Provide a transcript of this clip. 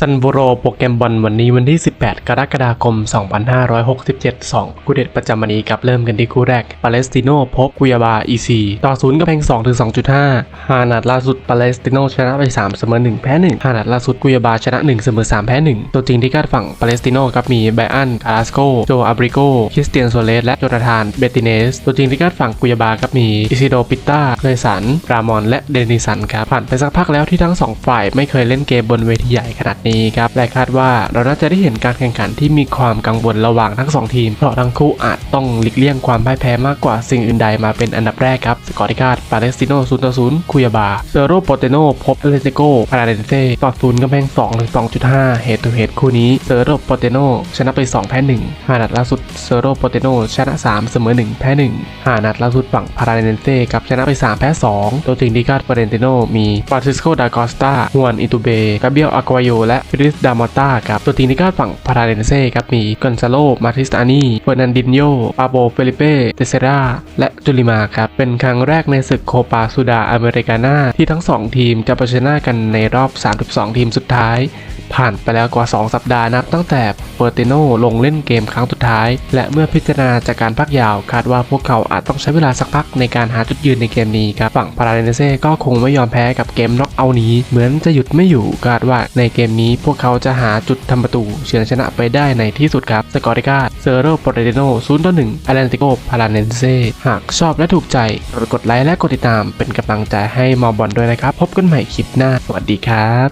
ซันโบโรโปเกรมบอลวันนี้วันที่ 18 กรกฎาคม 2567 2คู่เด็ดประจำวันนี้ครับเริ่มกันที่คู่แรก ปาเลสติโนพบกุยาบาอีซีต่อศูนย์กำแพง2ถึง2.5 5 นัดล่าสุดปาเลสติโนชนะไป 3 เสมอ 1 แพ้ 1 5 นัดล่าสุดกุยาบาชนะ 1 เสมอ 3 แพ้ 1 ตัวจริงที่คาดฝั่งปาเลสติโนครับมีไบอันคาราสโก โจอาบริโก คริสเตียนโซเลส และโจนาธาน เบติเนส ตัวจริงที่คาดฝั่งกุยาบาครับมีอิซิโดปิต้าเคยสัน รามอน และเดนิสันครับผ่านไปสักพักแล้วที่ทั้งสองฝ่ายไม่เคยเล่นเกมบนเวทีใหญ่ขนาดนี้ครับและคาดว่าเราน่าจะได้เห็นการแข่งขันที่มีความกังวลระหว่างทั้งสองทีม เพราะทั้งคู่อาจต้องหลีกเลี่ยงความพ่ายแพ้มากกว่าสิ่งอื่นใดมาเป็นอันดับแรกครับ สกอร์ที่คาดปาเลสติโน0ต่อ0คุยาบาเซโรโปเตโนพบเลเซโกพาราเดนเซ่ต่อศูนย์กำแพง2ถึง2.5เฮดทูเฮดคู่นี้เซโรโปเตโนชนะไป 2 แพ้1 5นัดล่าสุดเซโรโปเตโนชนะ 3 เสมอ 1 แพ้1 5นัดล่าสุดฝั่งพาราเดนเซ่ครับชนะไป 3 แพ้2ตัวจริงที่คาดปาเดนเตโนมีฟรานซิสโกดากอสตาฮวนอิตูเบกาเบียลอากวาโยและฟิลิสดามอต้าครับตัวจริงที่คาดฝั่งพาราเดนเซ่ครับมีกอนซาโลมาติสตานีเฟอร์นันดินโยปาโบเฟลิเป้เตเซราและจูลิมาครับเป็นครั้งแรกในศึกโคปาสุดาอเมริกานาที่ทั้งสองทีมจะเผชิญหน้ากันในรอบ 32 ทีมสุดท้าย ผ่านไปแล้วกว่า 2 สัปดาห์นับตั้งแต่เปอร์เตโนลงเล่นเกมครั้งสุดท้าย และเมื่อพิจารณาจากการพักยาว คาดว่าพวกเขาอาจต้องใช้เวลาสักพักในการหาจุดยืนในเกมนี้ครับฝั่งพาราเดนเซ่ก็คงไม่ยอมแพ้กับเกมน็อกเอานี้ เหมือนจะหยุดไม่อยู่คาดว่าในเกมนี้พวกเขาจะหาจุดทำประตูเฉือนชนะไปได้ในที่สุดครับสกอร์ที่คาเซโรโปรเตโน0ต่อ1แอตแลนติโกพาราเดนเซ่หากชอบและถูกใจกดไลค์และกดติดตามเป็นกำลังใจให้มอบอลด้วยนะครับ พบกันใหม่คลิปหน้า สวัสดีครับ